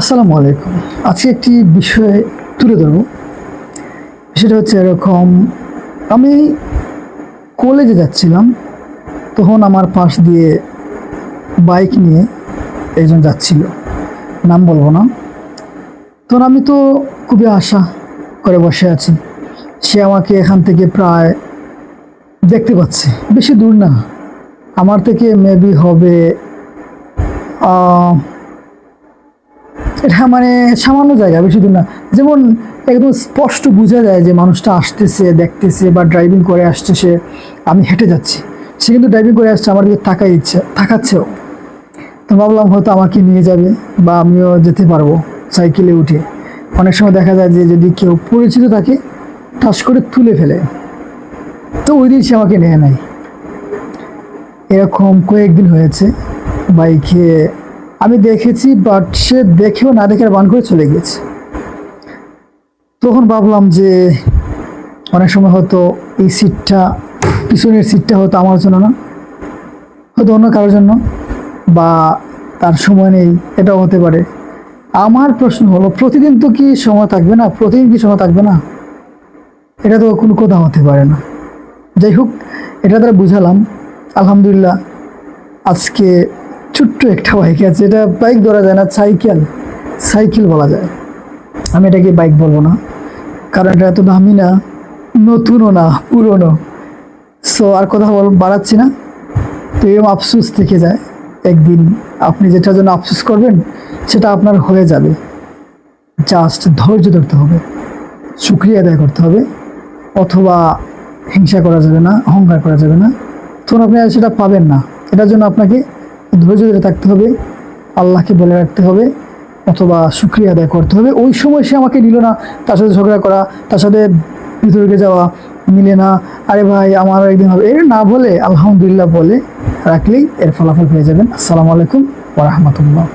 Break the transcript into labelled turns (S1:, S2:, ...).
S1: আসসালামু আলাইকুম। আজকে একটি বিষয়ে তুলে ধরব। সেটা হচ্ছে এরকম, আমি কলেজে যাচ্ছিলাম, তখন আমার পাশ দিয়ে বাইক নিয়ে একজন যাচ্ছিল। নাম বলব না। তখন আমি তো খুবই আশা করে বসে আছি। সে আমাকে এখান থেকে প্রায় দেখতে পাচ্ছে। বেশি দূর না। আমার থেকে মেবি হবে এটা মানে সামান্য জায়গা, বেশি দূর না। যেমন একদম স্পষ্ট বোঝা যায় যে মানুষটা আসতেছে, দেখতেছে বা ড্রাইভিং করে আসছে সে, আমি হেঁটে যাচ্ছি। সে কিন্তু ড্রাইভিং করে আসছে, আমার দিকে তাকাই ইচ্ছে, তাকাচ্ছেও। তো ভাবলাম হয়তো আমাকে নিয়ে যাবে বা আমিও যেতে পারব সাইকেলে উঠে। অনেক সময় দেখা যায় যে যদি কেউ পরিচিত থাকে ঠাস করে তুলে ফেলে। তো ওই দিন সে আমাকে নিয়ে নেয়। এরকম কয়েকদিন হয়েছে, বাইকে আমি দেখেছি বাট সে দেখেও না দেখে বান করে চলে গিয়েছে। তখন ভাবলাম যে অনেক সময় হয়তো এই সিটটা পিছনের সিটটা হয়তো আমার জন্য না, হয়তো অন্য কারোর জন্য, বা তার সময় নেই, এটাও হতে পারে। আমার প্রশ্ন হলো, প্রতিদিন তো কি সময় থাকবে না? প্রতিদিন কি সময় থাকবে না? এটা তো কোনো কথা হতে পারে না। যাই হোক, এটা তারা বুঝালাম, আলহামদুলিল্লাহ, আজকে ছোট্ট একটা বাইক আছে, এটা বাইক ধরা যায় না সাইকেল সাইকেল বলা যায়। আমি এটাকে বাইক বলব না, কারণ এটা এত দামি না, নতুনও না, পুরনো। সো আর কথা বল, বাড়াচ্ছি না। তো এরকম আফসোস থেকে যায়, একদিন আপনি যেটার জন্য আফসোস করবেন, সেটা আপনার হয়ে যাবে। জাস্ট ধৈর্য ধরতে হবে, শুক্রিয়া আদায় করতে হবে, অথবা হিংসা করা যাবে না, অহংকার করা যাবে না। তখন আপনি সেটা পাবেন না, এটার জন্য আপনাকে ধৈর্য ধরে থাকতে হবে, আল্লাহকে বলে রাখতে হবে, অথবা সুক্রিয়া আদায় করতে হবে। ওই সময় সে আমাকে নিল না, তার সাথে ঝগড়া করা, তার সাথে ভিতরে যাওয়া, মিলে না, আরে ভাই, আমার একদিন হবে। এর না বলে, আলহামদুলিল্লাহ বলে রাখলেই এর ফলাফল পেয়ে যাবেন। আসসালামু আলাইকুম ওরহমতুল্লাহ